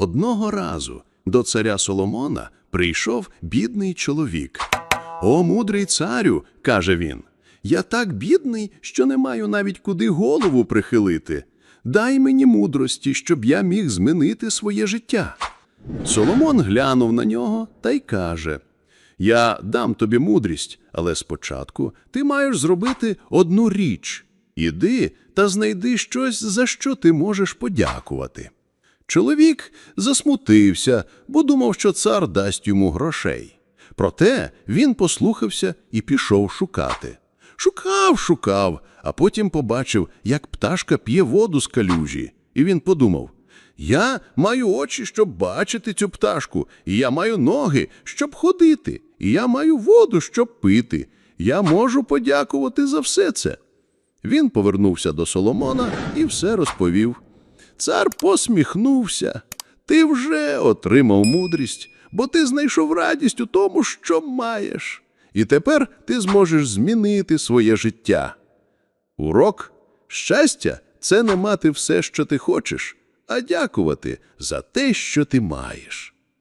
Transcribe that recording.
Одного разу до царя Соломона прийшов бідний чоловік. О, мудрий царю, каже він, я так бідний, що не маю навіть куди голову прихилити. Дай мені мудрості, щоб я міг змінити своє життя. Соломон глянув на нього та й каже: Я дам тобі мудрість, але спочатку ти маєш зробити одну річ. Іди та знайди щось, за що ти можеш подякувати. Чоловік засмутився, бо думав, що цар дасть йому грошей. Проте він послухався і пішов шукати. Шукав, шукав, а потім побачив, як пташка п'є воду з калюжі. І він подумав: Я маю очі, щоб бачити цю пташку, і я маю ноги, щоб ходити, і я маю воду, щоб пити. Я можу подякувати за все це. Він повернувся до Соломона і все розповів. Цар посміхнувся. Ти вже отримав мудрість, бо ти знайшов радість у тому, що маєш. І тепер ти зможеш змінити своє життя. Урок щастя це не мати все, що ти хочеш, а дякувати за те, що ти маєш.